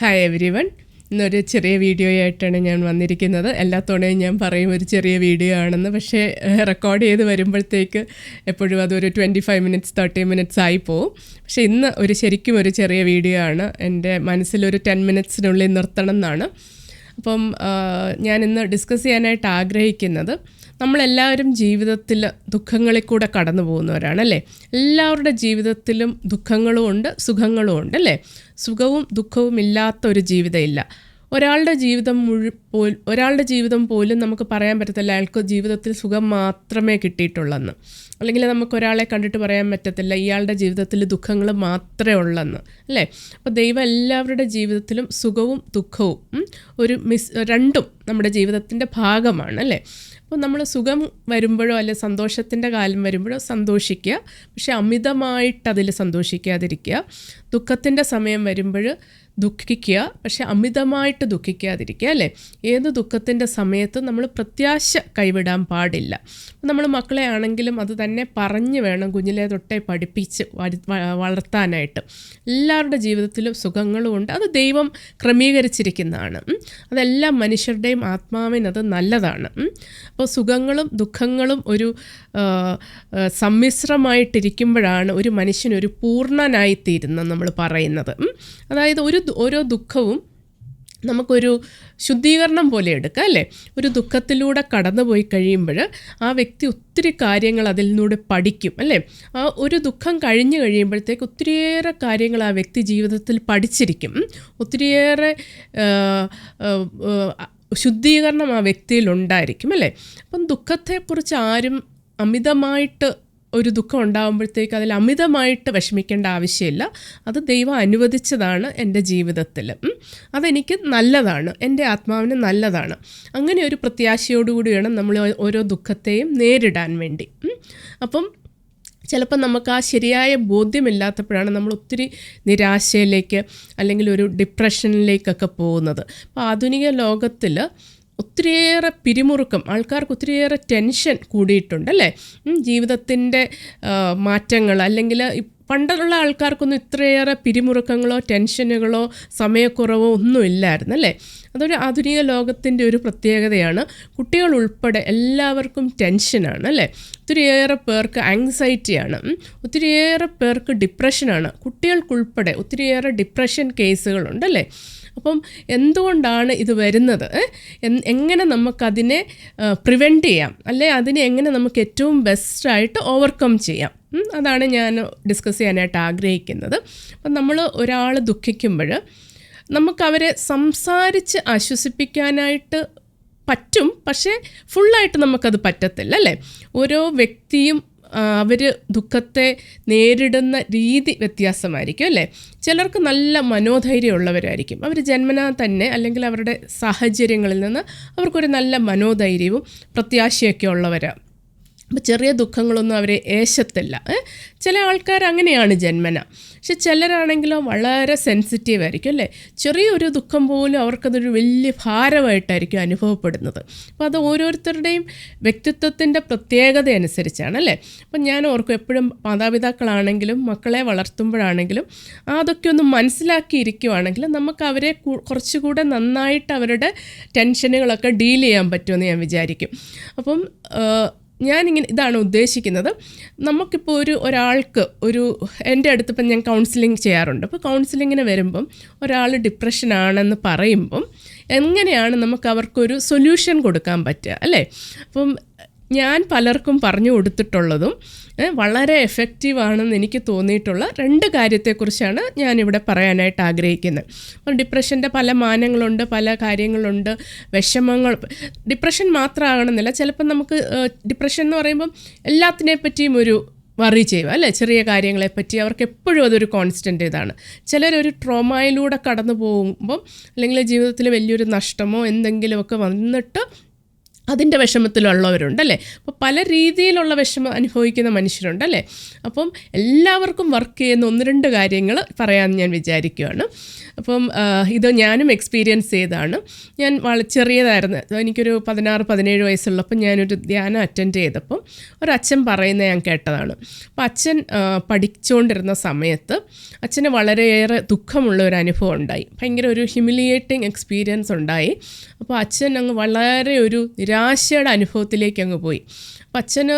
Hi every one ഇന്നൊരു ചെറിയ video ആയിട്ടാണ് ഞാൻ വന്നിരിക്കുന്നത്. എല്ലാ ഞാൻ പറയും ഒരു ചെറിയ വീഡിയോ ആണെന്ന്. പക്ഷേ റെക്കോർഡ് ചെയ്ത് വരുമ്പോഴത്തേക്ക് എപ്പോഴും അതൊരു twenty five minutes thirty minutes ആയി പോവും. പക്ഷേ ഇന്ന് ഒരു ശരിക്കും ഒരു ചെറിയ വീഡിയോ ആണ്. എന്റെ മനസ്സിലൊരു ടെൻ മിനിറ്റ്സിനുള്ളിൽ നിർത്തണം എന്നാണ്. അപ്പം ഞാൻ ഇന്ന് ഡിസ്കസ് ചെയ്യാനായിട്ട് ആഗ്രഹിക്കുന്നത് നമ്മളെല്ലാവരും ജീവിതത്തിൽ ദുഃഖങ്ങളിൽ കൂടെ കടന്നു പോകുന്നവരാണ് അല്ലേ? എല്ലാവരുടെ ജീവിതത്തിലും ദുഃഖങ്ങളും ഉണ്ട് സുഖങ്ങളും ഉണ്ട് അല്ലേ? സുഖവും ദുഃഖവും ഇല്ലാത്ത ഒരു ജീവിതമില്ല ഒരാളുടെ ജീവിതം മുഴു പോൽ ഒരാളുടെ ജീവിതം പോലും നമുക്ക് പറയാൻ പറ്റത്തില്ല അയാൾക്ക് ജീവിതത്തിൽ സുഖം മാത്രമേ കിട്ടിയിട്ടുള്ളെന്ന്. അല്ലെങ്കിൽ നമുക്ക് ഒരാളെ കണ്ടിട്ട് പറയാൻ പറ്റത്തില്ല ഇയാളുടെ ജീവിതത്തിൽ ദുഃഖങ്ങൾ മാത്രമേ ഉള്ളെന്ന് അല്ലേ? അപ്പോൾ ദൈവം എല്ലാവരുടെ ജീവിതത്തിലും സുഖവും ദുഃഖവും ഒരു മിസ് രണ്ടും നമ്മുടെ ജീവിതത്തിന്റെ ഭാഗമാണ് അല്ലേ? അപ്പോൾ നമ്മൾ സുഖം വരുമ്പോഴോ അല്ലെ സന്തോഷത്തിന്റെ കാലം വരുമ്പോഴോ സന്തോഷിക്കുക. പക്ഷെ അമിതമായിട്ട് അതിൽ സന്തോഷിക്കാതിരിക്കുക. ദുഃഖത്തിന്റെ സമയം വരുമ്പോൾ ദുഃഖിക്കുക പക്ഷെ അമിതമായിട്ട് ദുഃഖിക്കാതിരിക്കുക അല്ലേ? ഏത് ദുഃഖത്തിന്റെ സമയത്ത് നമ്മൾ പ്രത്യാശ കൈവിടാൻ പാടില്ല. നമ്മൾ മക്കളെ ആണെങ്കിലും അത് തന്നെ പറഞ്ഞു വേണം കുഞ്ഞിലെ തൊട്ടേ പഠിപ്പിച്ച് വളർത്താനായിട്ട്. എല്ലാവരുടെ ജീവിതത്തിലും സുഖങ്ങളും ഉണ്ട്. അത് ദൈവം ക്രമീകരിച്ചിരിക്കുന്നതാണ്. അതെല്ലാ മനുഷ്യരുടെയും ആത്മാവിനത് നല്ലതാണ്. അപ്പോൾ സുഖങ്ങളും ദുഃഖങ്ങളും ഒരു ആ, ഒരു സമ്മിശ്രമായിട്ടിരിക്കുമ്പോഴാണ് ഒരു പൂർണനായിത്തീരുന്നത് നമ്മൾ പറയുന്നത്. അതായത് ഒരു ഓരോ ദുഃഖവും നമുക്കൊരു ശുദ്ധീകരണം പോലെ എടുക്കാം അല്ലേ? ഒരു ദുഃഖത്തിലൂടെ കടന്നുപോയി കഴിയുമ്പോൾ ആ വ്യക്തി ഒത്തിരി കാര്യങ്ങൾ അതിൽ നിന്നൂടെ പഠിക്കും അല്ലേ? ആ ഒരു ദുഃഖം കഴിഞ്ഞു കഴിയുമ്പോഴത്തേക്ക് ഒത്തിരിയേറെ കാര്യങ്ങൾ ആ വ്യക്തി ജീവിതത്തിൽ പഠിച്ചിരിക്കും. ഒത്തിരിയേറെ ശുദ്ധീകരണം ആ വ്യക്തിയിൽ ഉണ്ടായിരിക്കും അല്ലേ? അപ്പം ദുഃഖത്തെക്കുറിച്ച് ആരും അമിതമായിട്ട് ഒരു ദുഃഖം ഉണ്ടാകുമ്പോഴത്തേക്ക് അതിൽ അമിതമായിട്ട് വിഷമിക്കേണ്ട ആവശ്യമില്ല. അത് ദൈവം അനുവദിച്ചതാണ് എന്റെ ജീവിതത്തിൽ. അതെനിക്ക് നല്ലതാണ്. എന്റെ ആത്മാവിന് നല്ലതാണ്. അങ്ങനെ ഒരു പ്രത്യാശയോടുകൂടി വേണം നമ്മൾ ഓരോ ദുഃഖത്തെയും നേരിടാൻ വേണ്ടി. അപ്പം ചിലപ്പോൾ നമുക്ക് ആ ശരിയായ ബോധ്യമില്ലാത്തപ്പോഴാണ് നമ്മൾ ഒത്തിരി നിരാശയിലേക്ക് അല്ലെങ്കിൽ ഒരു ഡിപ്രഷനിലേക്കൊക്കെ പോകുന്നത്. അപ്പോൾ ആധുനിക ലോകത്തിൽ ഒത്തിരിയേറെ പിരിമുറുക്കം ആൾക്കാർക്ക് ഒത്തിരിയേറെ ടെൻഷൻ കൂടിയിട്ടുണ്ട് അല്ലേ? ജീവിതത്തിന്റെ മാറ്റങ്ങൾ അല്ലെങ്കിൽ പണ്ടുള്ള ആൾക്കാർക്കൊന്നും ഇത്രയേറെ പിരിമുറുക്കങ്ങളോ ടെൻഷനുകളോ സമയക്കുറവോ ഒന്നും ഇല്ലായിരുന്നു അല്ലേ? അതൊരു ആധുനിക ലോകത്തിന്റെ ഒരു പ്രത്യേകതയാണ്. കുട്ടികൾ ഉൾപ്പെടെ എല്ലാവർക്കും ടെൻഷനാണ് അല്ലേ? ഒത്തിരിയേറെ പേർക്ക് ആങ്സൈറ്റിയാണ്. ഒത്തിരിയേറെ പേർക്ക് ഡിപ്രഷനാണ് കുട്ടികൾക്കുൾപ്പെടെ ഒത്തിരിയേറെ ഡിപ്രഷൻ കേസുകളുണ്ട് അല്ലേ? അപ്പം എന്തുകൊണ്ടാണ് ഇത് വരുന്നത്? എങ്ങനെ നമുക്കതിനെ പ്രിവെന്റ് ചെയ്യാം? അല്ലെ അതിനെ എങ്ങനെ നമുക്ക് ഏറ്റവും ബെസ്റ്റായിട്ട് ഓവർകം ചെയ്യാം? അതാണ് ഞാൻ ഡിസ്കസ് ചെയ്യാനായിട്ട് ആഗ്രഹിക്കുന്നത്. അപ്പം നമ്മൾ ഒരാൾ ദുഃഖിക്കുമ്പോൾ നമുക്കവരെ സംസാരിച്ച് ആശ്വസിപ്പിക്കാനായിട്ട് പറ്റും. പക്ഷേ ഫുള്ളായിട്ട് നമുക്കത് പറ്റത്തില്ല അല്ലേ? ഓരോ വ്യക്തിയും അവർ ദുഃഖത്തെ നേരിടുന്ന രീതി വ്യത്യാസമായിരിക്കും അല്ലേ? ചിലർക്ക് നല്ല മനോധൈര്യമുള്ളവരായിരിക്കും. അവർ ജന്മനാ തന്നെ അല്ലെങ്കിൽ അവരുടെ സാഹചര്യങ്ങളിൽ നിന്ന് അവർക്കൊരു നല്ല മനോധൈര്യവും പ്രത്യാശയൊക്കെ ഉള്ളവരാണ് അപ്പോൾ ചെറിയ ദുഃഖങ്ങളൊന്നും അവരെ ഏശത്തില്ല ചില ആൾക്കാർ അങ്ങനെയാണ് ജന്മന. പക്ഷെ ചിലരാണെങ്കിലോ വളരെ സെൻസിറ്റീവ് ആയിരിക്കും അല്ലേ? ചെറിയൊരു ദുഃഖം പോലും അവർക്കതൊരു വലിയ ഭാരമായിട്ടായിരിക്കും അനുഭവപ്പെടുന്നത്. അപ്പോൾ അത് ഓരോരുത്തരുടെയും വ്യക്തിത്വത്തിന്റെ പ്രത്യേകത അനുസരിച്ചാണ് അല്ലേ? അപ്പം ഞാൻ ഓർക്കും എപ്പോഴും മാതാപിതാക്കളാണെങ്കിലും മക്കളെ വളർത്തുമ്പോഴാണെങ്കിലും അതൊക്കെ ഒന്ന് മനസ്സിലാക്കിയിരിക്കുവാണെങ്കിൽ നമുക്ക് അവരെ കുറച്ചുകൂടെ നന്നായിട്ട് അവരുടെ ടെൻഷനുകളൊക്കെ ഡീൽ ചെയ്യാൻ പറ്റുമെന്ന് ഞാൻ വിചാരിക്കും. അപ്പം ഞാനിങ്ങനെ ഇതാണ് ഉദ്ദേശിക്കുന്നത്. നമുക്കിപ്പോൾ ഒരു ഒരാൾക്ക് ഒരു എന്റെ അടുത്ത് ഇപ്പം ഞാൻ കൗൺസിലിംഗ് ചെയ്യാറുണ്ട്. അപ്പോൾ കൗൺസിലിങ്ങിന് വരുമ്പം ഒരാൾ ഡിപ്രഷനാണെന്ന് പറയുമ്പം എങ്ങനെയാണ് നമുക്ക് അവർക്കൊരു സൊല്യൂഷൻ കൊടുക്കാൻ പറ്റുക അല്ലേ? അപ്പം ഞാൻ പലർക്കും പറഞ്ഞു കൊടുത്തിട്ടുള്ളതും വളരെ എഫക്റ്റീവ് ആണെന്ന് എനിക്ക് തോന്നിയിട്ടുള്ള രണ്ട് കാര്യത്തെക്കുറിച്ചാണ് ഞാനിവിടെ പറയാനായിട്ട് ആഗ്രഹിക്കുന്നത്. ഡിപ്രഷന്റെ പല മാനങ്ങളുണ്ട് പല കാര്യങ്ങളുണ്ട് വിഷമങ്ങൾ. ഡിപ്രഷൻ മാത്രമാകണമെന്നില്ല ചിലപ്പം നമുക്ക് ഡിപ്രഷൻ എന്ന് പറയുമ്പം എല്ലാത്തിനെ പറ്റിയും ഒരു വറി ചെയ്യുക അല്ലേ? ചെറിയ കാര്യങ്ങളെപ്പറ്റി അവർക്ക് എപ്പോഴും അതൊരു കോൺസ്റ്റന്റ് ഇതാണ്. ചിലരൊരു ട്രോമയിലൂടെ കടന്നു പോകുമ്പം അല്ലെങ്കിൽ ജീവിതത്തിൽ വലിയൊരു നഷ്ടമോ എന്തെങ്കിലുമൊക്കെ വന്നിട്ട് അതിന്റെ വിഷമത്തിലുള്ളവരുണ്ട് അല്ലേ അപ്പോൾ പല രീതിയിലുള്ള വിഷമം അനുഭവിക്കുന്ന മനുഷ്യരുണ്ട് അല്ലേ അപ്പം എല്ലാവർക്കും വർക്ക് ചെയ്യുന്ന ഒന്ന് രണ്ട് കാര്യങ്ങൾ പറയാമെന്ന് ഞാൻ വിചാരിക്കുകയാണ് അപ്പം ഇത് ഞാനും എക്സ്പീരിയൻസ് ചെയ്തതാണ് ഞാൻ വളരെ ചെറിയതായിരുന്നു. എനിക്കൊരു പതിനാറ് പതിനേഴ് വയസ്സുള്ളപ്പോൾ ഞാനൊരു ധ്യാനം അറ്റൻഡ് ചെയ്തപ്പം ഒരച്ഛൻ പറയുന്നത് ഞാൻ കേട്ടതാണ്. അപ്പം അച്ഛൻ പഠിച്ചുകൊണ്ടിരുന്ന സമയത്ത് അച്ഛന് വളരെയേറെ ദുഃഖമുള്ള ഒരു അനുഭവം ഉണ്ടായി. ഭയങ്കര ഒരു ഹ്യൂമിലിയേറ്റിംഗ് എക്സ്പീരിയൻസ് ഉണ്ടായി. അപ്പോൾ അച്ഛൻ അങ്ങ് വളരെ ഒരു നിരാശയുടെ അനുഭവത്തിലേക്ക് അങ്ങ് പോയി. അപ്പം അച്ഛന്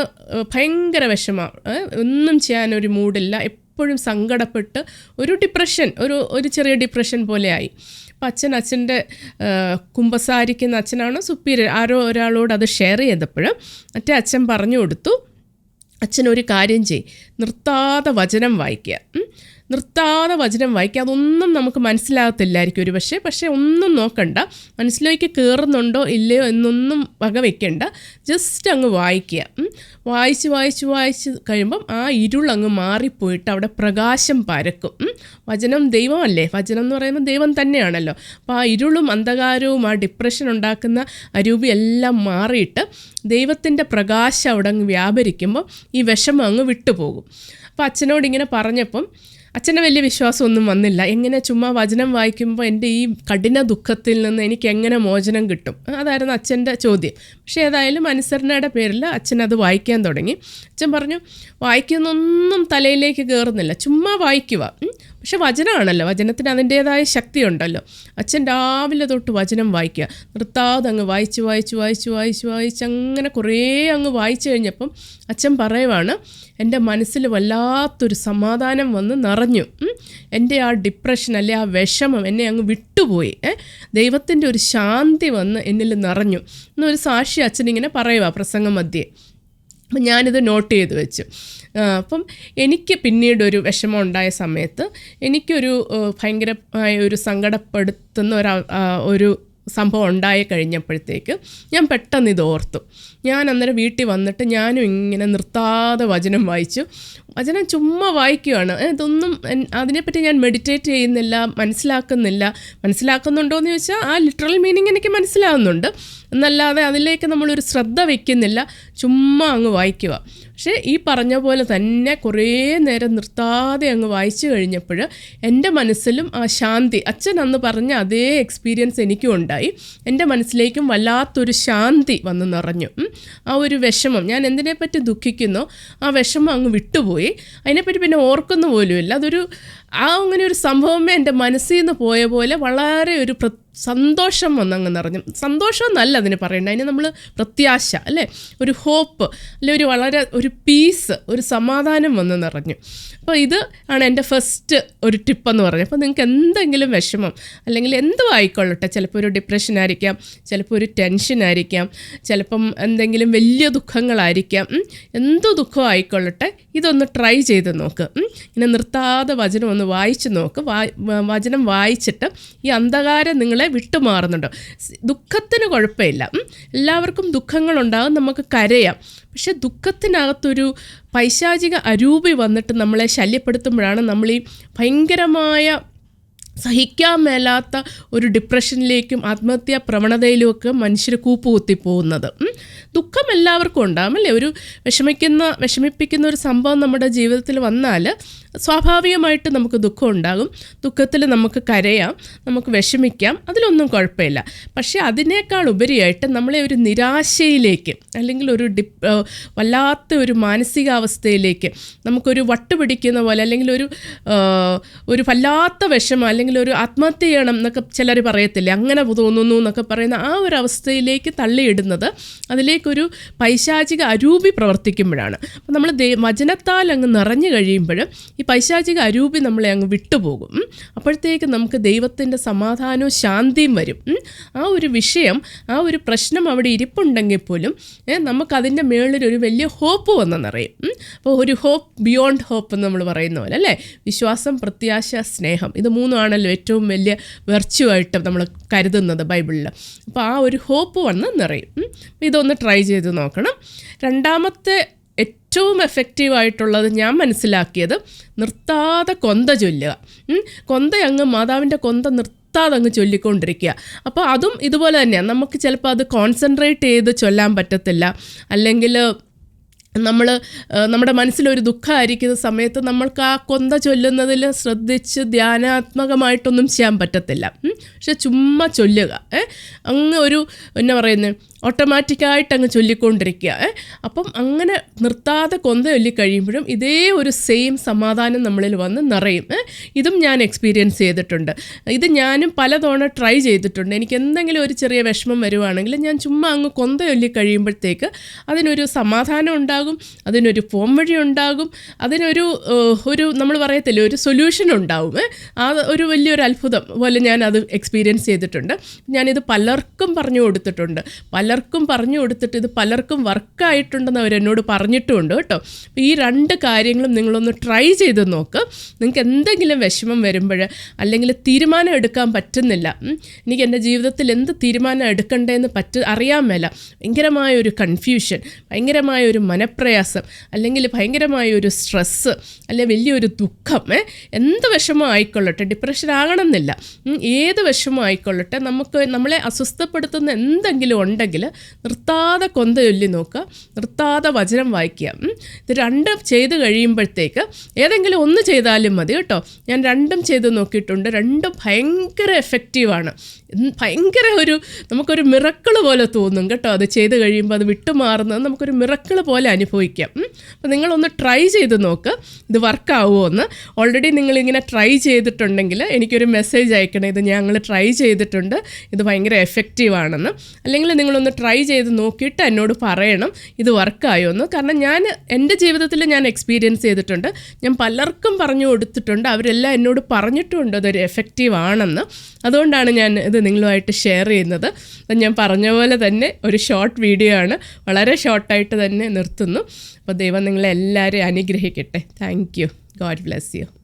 ഭയങ്കര വിഷമമാണ് ഒന്നും ചെയ്യാനൊരു മൂഡില്ല എപ്പോഴും സങ്കടപ്പെട്ട് ഒരു ഡിപ്രഷൻ ഒരു ഒരു ചെറിയ ഡിപ്രഷൻ പോലെയായി. അപ്പം അച്ഛൻ അച്ഛന്റെ കുമ്പസാരിക്കുന്ന അച്ഛനാണോ സുപ്പീരിയർ? ആരോ ഒരാളോട് അത് ഷെയർ ചെയ്തപ്പോൾ മറ്റേ അച്ഛൻ പറഞ്ഞു കൊടുത്തു അച്ഛൻ ഒരു കാര്യം ചെയ് നിർത്താതെ വചനം വായിക്കുക. നിർത്താതെ വചനം വായിക്കുക അതൊന്നും നമുക്ക് മനസ്സിലാകത്തില്ലായിരിക്കും ഒരു പക്ഷേ. പക്ഷേ ഒന്നും നോക്കണ്ട. മനസ്സിലേക്ക് കയറുന്നുണ്ടോ ഇല്ലയോ എന്നൊന്നും വക വയ്ക്കണ്ട ജസ്റ്റ് അങ്ങ് വായിക്കുക. വായിച്ച് വായിച്ച് വായിച്ച് കഴിയുമ്പം ആ ഇരുൾ അങ്ങ് മാറിപ്പോയിട്ട് അവിടെ പ്രകാശം പരക്കും. വചനം ദൈവമല്ലേ? വചനം എന്ന് പറയുന്നത് ദൈവം തന്നെയാണല്ലോ. അപ്പോൾ ആ ഇരുളും അന്ധകാരവും ആ ഡിപ്രഷൻ ഉണ്ടാക്കുന്ന അരൂപി എല്ലാം മാറിയിട്ട് ദൈവത്തിന്റെ പ്രകാശം അവിടെ അങ്ങ് വ്യാപരിക്കുമ്പോൾ ഈ വിഷമം അങ്ങ് വിട്ടുപോകും. അപ്പോൾ അച്ഛനോട് ഇങ്ങനെ പറഞ്ഞപ്പം അച്ഛന് വലിയ വിശ്വാസമൊന്നും വന്നില്ല. എങ്ങനെ ചുമ്മാ വചനം വായിക്കുമ്പോൾ എന്റെ ഈ കഠിന ദുഃഖത്തിൽ നിന്ന് എനിക്ക് എങ്ങനെ മോചനം കിട്ടും? അതായിരുന്നു അച്ഛന്റെ ചോദ്യം. പക്ഷേ ഏതായാലും അനുസരണയുടെ പേരിൽ അച്ഛൻ അത് വായിക്കാൻ തുടങ്ങി. അച്ഛൻ പറഞ്ഞു വായിക്കുന്നൊന്നും തലയിലേക്ക് കയറുന്നില്ല ചുമ്മാ വായിക്കുക. പക്ഷെ വചനമാണല്ലോ. വചനത്തിന് അതിന്റേതായ ശക്തിയുണ്ടല്ലോ. അച്ഛൻ രാവിലെ തൊട്ട് വചനം വായിക്കുക. നിർത്താതെ അങ്ങ് വായിച്ച് വായിച്ച് വായിച്ച് വായിച്ച് വായിച്ച് അങ്ങനെ കുറേ അങ്ങ് വായിച്ചു കഴിഞ്ഞപ്പം അച്ഛൻ പറയുവാണ് എന്റെ മനസ്സിൽ വല്ലാത്തൊരു സമാധാനം വന്ന് നിറഞ്ഞു. എന്റെ ആ ഡിപ്രഷൻ അല്ലെ ആ വിഷമം എന്നെ അങ്ങ് വിട്ടുപോയി. ദൈവത്തിന്റെ ഒരു ശാന്തി വന്ന് എന്നിൽ നിറഞ്ഞു. എന്നൊരു സാക്ഷി അച്ഛനിങ്ങനെ പറയുക പ്രസംഗം മധ്യേ. അപ്പം ഞാനിത് നോട്ട് ചെയ്ത് വെച്ചു. അപ്പം എനിക്ക് പിന്നീട് ഒരു വിഷമം ഉണ്ടായ സമയത്ത് എനിക്കൊരു ഭയങ്കരമായ ഒരു സങ്കടപ്പെടുത്തുന്ന ഒരു ഒരു സംഭവം ഉണ്ടായി കഴിഞ്ഞപ്പോഴത്തേക്ക് ഞാൻ പെട്ടെന്ന് ഇത് ഓർത്തു ഞാൻ അന്നേരം വീട്ടിൽ വന്നിട്ട് ഞാനും ഇങ്ങനെ നിർത്താതെ വചനം വായിച്ചു. വചനം ചുമ്മാ വായിക്കുകയാണ് ഇതൊന്നും അതിനെപ്പറ്റി ഞാൻ മെഡിറ്റേറ്റ് ചെയ്യുന്നില്ല മനസ്സിലാക്കുന്നില്ല. മനസ്സിലാക്കുന്നുണ്ടോ എന്ന് ചോദിച്ചാൽ ആ ലിറ്ററൽ മീനിങ് എനിക്ക് മനസ്സിലാവുന്നുണ്ട്. എന്നല്ലാതെ അതിലേക്ക് നമ്മളൊരു ശ്രദ്ധ വയ്ക്കുന്നില്ല ചുമ്മാ അങ്ങ് വായിക്കുക. പക്ഷേ ഈ പറഞ്ഞ പോലെ തന്നെ കുറേ നേരം നിർത്താതെ അങ്ങ് വായിച്ചു കഴിഞ്ഞപ്പോൾ എന്റെ മനസ്സിലും ആ ശാന്തി അച്ഛൻ അന്ന് പറഞ്ഞ അതേ എക്സ്പീരിയൻസ് എനിക്കും ഉണ്ടായി. എന്റെ മനസ്സിലേക്കും വല്ലാത്തൊരു ശാന്തി വന്ന് നിറഞ്ഞു. ആ ഒരു വിഷമം. ഞാൻ എന്തിനെപ്പറ്റി ദുഃഖിക്കുന്നോ? ആ വിഷമം അങ്ങ് വിട്ടുപോയി. അതിനെപ്പറ്റി പിന്നെ ഓർക്കുന്ന പോലുമില്ല അതൊരു ആ അങ്ങനെ ഒരു സംഭവമേ എന്റെ മനസ്സിൽ നിന്ന് പോയ പോലെ വളരെ ഒരു പ്ര സന്തോഷം വന്നങ്ങ് നിറഞ്ഞു. സന്തോഷം എന്നല്ല അതിന് പറയേണ്ട അതിന് നമ്മൾ പ്രത്യാശ അല്ലേ? ഒരു ഹോപ്പ് അല്ലെ ഒരു വളരെ ഒരു പീസ് ഒരു സമാധാനം വന്ന് നിറഞ്ഞു. അപ്പോൾ ഇത് ആണ് എന്റെ ഫസ്റ്റ് ഒരു ടിപ്പെന്ന് പറഞ്ഞത്. അപ്പോൾ നിങ്ങൾക്ക് എന്തെങ്കിലും വിഷമം അല്ലെങ്കിൽ എന്തും ആയിക്കൊള്ളട്ടെ. ചിലപ്പോൾ ഒരു ഡിപ്രഷൻ ആയിരിക്കാം ചിലപ്പോൾ ഒരു ടെൻഷൻ ആയിരിക്കാം ചിലപ്പം എന്തെങ്കിലും വലിയ ദുഃഖങ്ങളായിരിക്കാം. എന്തു ദുഃഖം ആയിക്കൊള്ളട്ടെ ഇതൊന്ന് ട്രൈ ചെയ്ത് നോക്ക്. ഇങ്ങനെ നിർത്താതെ വചനം ഒന്ന് വായിച്ച് നോക്ക്. വചനം വായിച്ചിട്ട് ഈ അന്ധകാരം നിങ്ങളെ വിട്ടുമാറുന്നുണ്ടോ. ദുഃഖത്തിന് കുഴപ്പമില്ല. എല്ലാവർക്കും ദുഃഖങ്ങളുണ്ടാകും നമുക്ക് കരയാം. പക്ഷെ ദുഃഖത്തിനകത്തൊരു പൈശാചിക അരൂപി വന്നിട്ട് നമ്മളെ ശല്യപ്പെടുത്തുമ്പോഴാണ് നമ്മൾ ഈ ഭയങ്കരമായ സഹിക്കാൻ മേലാത്ത ഒരു ഡിപ്രഷനിലേക്കും ആത്മഹത്യാ പ്രവണതയിലുമൊക്കെ മനുഷ്യർ കൂപ്പുകുത്തി പോകുന്നത്. ദുഃഖം എല്ലാവർക്കും ഉണ്ടാകും അല്ലേ? ഒരു വിഷമിക്കുന്ന വിഷമിപ്പിക്കുന്ന ഒരു സംഭവം നമ്മുടെ ജീവിതത്തിൽ വന്നാൽ സ്വാഭാവികമായിട്ട് നമുക്ക് ദുഃഖം ഉണ്ടാകും. ദുഃഖത്തിൽ നമുക്ക് കരയാം നമുക്ക് വിഷമിക്കാം അതിലൊന്നും കുഴപ്പമില്ല. പക്ഷേ അതിനേക്കാൾ ഉപരിയായിട്ട് നമ്മളെ ഒരു നിരാശയിലേക്ക് അല്ലെങ്കിൽ ഒരു ഡിപ് വല്ലാത്ത ഒരു മാനസികാവസ്ഥയിലേക്ക് നമുക്കൊരു വട്ടുപിടിക്കുന്ന പോലെ അല്ലെങ്കിൽ ഒരു ഒരു വല്ലാത്ത വിഷമം അല്ലെങ്കിൽ ഒരു ആത്മഹത്യ ചെയ്യണം എന്നൊക്കെ ചിലർ പറയത്തില്ലേ? അങ്ങനെ തോന്നുന്നു എന്നൊക്കെ പറയുന്ന ആ ഒരു അവസ്ഥയിലേക്ക് തള്ളിയിടുന്നത് അതിലേക്കൊരു പൈശാചിക അരൂപി പ്രവർത്തിക്കുമ്പോഴാണ്. അപ്പം നമ്മൾ വചനത്താൽ അങ്ങ് നിറഞ്ഞു കഴിയുമ്പോൾ ഈ പൈശാചിക അരൂപി നമ്മളെ അങ്ങ് വിട്ടുപോകും. അപ്പോഴത്തേക്ക് നമുക്ക് ദൈവത്തിന്റെ സമാധാനവും ശാന്തിയും വരും. ആ ഒരു വിഷയം ആ ഒരു പ്രശ്നം അവിടെ ഇരിപ്പുണ്ടെങ്കിൽ പോലും നമുക്കതിന്റെ മേളിൽ ഒരു വലിയ ഹോപ്പ് വന്നെന്നറിയും. അപ്പോൾ ഒരു ഹോപ്പ് ബിയോണ്ട് ഹോപ്പ് എന്ന് നമ്മൾ പറയുന്ന പോലെ അല്ലേ? വിശ്വാസം പ്രത്യാശ സ്നേഹം. ഇത് മൂന്നുമാണല്ലോ ഏറ്റവും വലിയ വെർച്യു നമ്മൾ കരുതുന്നത് ബൈബിളിൽ അപ്പോൾ ആ ഒരു ഹോപ്പ് വന്ന് നിറയും. ഇതൊന്ന് ട്രൈ ചെയ്ത് നോക്കണം. രണ്ടാമത്തെ ഏറ്റവും എഫക്റ്റീവ് ആയിട്ടുള്ളത് ഞാൻ മനസ്സിലാക്കിയത് നിർത്താതെ കൊന്ത ചൊല്ലുക. കൊന്ത അങ്ങ് മാതാവിന്റെ കൊന്ത നിർത്താതെ അങ്ങ് ചൊല്ലിക്കൊണ്ടിരിക്കുക. അപ്പോൾ അതും ഇതുപോലെ തന്നെയാണ് നമുക്ക് ചിലപ്പോൾ അത് കോൺസെൻട്രേറ്റ് ചെയ്ത് ചൊല്ലാൻ പറ്റത്തില്ല. അല്ലെങ്കിൽ നമ്മൾ നമ്മുടെ മനസ്സിലൊരു ദുഃഖമായിരിക്കുന്ന സമയത്ത് നമ്മൾക്ക് ആ കൊന്ത ചൊല്ലുന്നതിൽ ശ്രദ്ധിച്ച് ധ്യാനാത്മകമായിട്ടൊന്നും ചെയ്യാൻ പറ്റത്തില്ല. പക്ഷെ ചുമ്മാ ചൊല്ലുക. അങ്ങ് ഒരു എന്നാ പറയുന്നത് ഓട്ടോമാറ്റിക്കായിട്ട് അങ്ങ് ചൊല്ലിക്കൊണ്ടിരിക്കുക അപ്പം അങ്ങനെ നിർത്താതെ കൊന്ത ചൊല്ലി കഴിയുമ്പോഴും ഇതേ ഒരു സെയിം സമാധാനം നമ്മളിൽ വന്ന് നിറയും. ഇതും ഞാൻ എക്സ്പീരിയൻസ് ചെയ്തിട്ടുണ്ട്. ഇത് ഞാനും പലതവണ ട്രൈ ചെയ്തിട്ടുണ്ട്. എനിക്ക് എന്തെങ്കിലും ഒരു ചെറിയ വിഷമം വരുവാണെങ്കിൽ ഞാൻ ചുമ്മാ അങ്ങ് കൊന്ത ചൊല്ലി കഴിയുമ്പോഴത്തേക്ക് അതിനൊരു സമാധാനം ഉണ്ടാകും അതിനൊരു പോം വഴി ഉണ്ടാകും അതിനൊരു ഒരു നമ്മൾ പറയത്തില്ലേ ഒരു സൊല്യൂഷൻ ഉണ്ടാവും. ആ ഒരു വലിയൊരു അത്ഭുതം പോലെ ഞാൻ അത് എക്സ്പീരിയൻസ് ചെയ്തിട്ടുണ്ട്. ഞാനിത് പലർക്കും പറഞ്ഞു കൊടുത്തിട്ടുണ്ട്. പലർക്കും പറഞ്ഞു കൊടുത്തിട്ട് ഇത് പലർക്കും വർക്കായിട്ടുണ്ടെന്ന് അവരെന്നോട് പറഞ്ഞിട്ടുമുണ്ട് കേട്ടോ. ഈ രണ്ട് കാര്യങ്ങളും നിങ്ങളൊന്ന് ട്രൈ ചെയ്ത് നോക്ക്. നിങ്ങൾക്ക് എന്തെങ്കിലും വിഷമം വരുമ്പോൾ അല്ലെങ്കിൽ തീരുമാനം എടുക്കാൻ പറ്റുന്നില്ല. എനിക്ക് എന്റെ ജീവിതത്തിൽ എന്ത് തീരുമാനം എടുക്കണ്ടേന്ന് പറ്റ അറിയാൻ മേല. ഭയങ്കരമായ ഒരു കൺഫ്യൂഷൻ ഭയങ്കരമായ ഒരു മനപ്രയാസം അല്ലെങ്കിൽ ഭയങ്കരമായ ഒരു സ്ട്രെസ്സ് അല്ലെ വലിയൊരു ദുഃഖം എന്ത് വിഷമം ആയിക്കൊള്ളട്ടെ ഡിപ്രഷൻ ആകണമെന്നില്ല. ഏത് വിഷമം ആയിക്കൊള്ളട്ടെ നമുക്ക് നമ്മളെ അസ്വസ്ഥപ്പെടുത്തുന്ന എന്തെങ്കിലും ഉണ്ടെങ്കിൽ നിർത്താതെ കൊന്ത ചൊല്ലി നോക്കുക നിർത്താതെ വചനം വായിക്കുക. ഇത് രണ്ടും ചെയ്ത് കഴിയുമ്പോഴത്തേക്ക് ഏതെങ്കിലും ഒന്ന് ചെയ്താലും മതി കേട്ടോ. ഞാൻ രണ്ടും ചെയ്ത് നോക്കിയിട്ടുണ്ട്. രണ്ടും ഭയങ്കര എഫക്റ്റീവാണ് ഭയങ്കര ഒരു നമുക്കൊരു മിറക്കിൾ പോലെ തോന്നും കേട്ടോ അത് ചെയ്ത് കഴിയുമ്പോൾ അത് വിട്ടുമാറുന്നത്. നമുക്കൊരു മിറക്കിൾ പോലെ അനുഭവിക്കാം. അപ്പോൾ നിങ്ങളൊന്ന് ട്രൈ ചെയ്ത് നോക്ക്. ഇത് വർക്കാവുമോ എന്ന്. ഓൾറെഡി നിങ്ങളിങ്ങനെ ട്രൈ ചെയ്തിട്ടുണ്ടെങ്കിൽ എനിക്കൊരു മെസ്സേജ് അയക്കണം. ഇത് ഞങ്ങൾ ട്രൈ ചെയ്തിട്ടുണ്ട്. ഇത് ഭയങ്കര എഫക്റ്റീവ് ആണെന്ന്. അല്ലെങ്കിൽ നിങ്ങളൊന്ന് ട്രൈ ചെയ്ത് നോക്കിയിട്ട് എന്നോട് പറയണം ഇത് വർക്കായോ എന്ന്. കാരണം ഞാൻ എന്റെ ജീവിതത്തിൽ ഞാൻ എക്സ്പീരിയൻസ് ചെയ്തിട്ടുണ്ട്. ഞാൻ പലർക്കും പറഞ്ഞു കൊടുത്തിട്ടുണ്ട്. അവരെല്ലാം എന്നോട് പറഞ്ഞിട്ടുമുണ്ട് അതൊരു എഫക്റ്റീവ് ആണെന്ന്. അതുകൊണ്ടാണ് ഞാൻ ഇത് നിങ്ങളുമായിട്ട് ഷെയർ ചെയ്യുന്നത്. ഞാൻ പറഞ്ഞ പോലെ തന്നെ ഒരു ഷോർട്ട് വീഡിയോ ആണ്. വളരെ ഷോർട്ടായിട്ട് തന്നെ നിർത്തുന്നു. അപ്പോൾ ദൈവം നിങ്ങളെ എല്ലാവരെയും അനുഗ്രഹിക്കട്ടെ. Thank you God bless you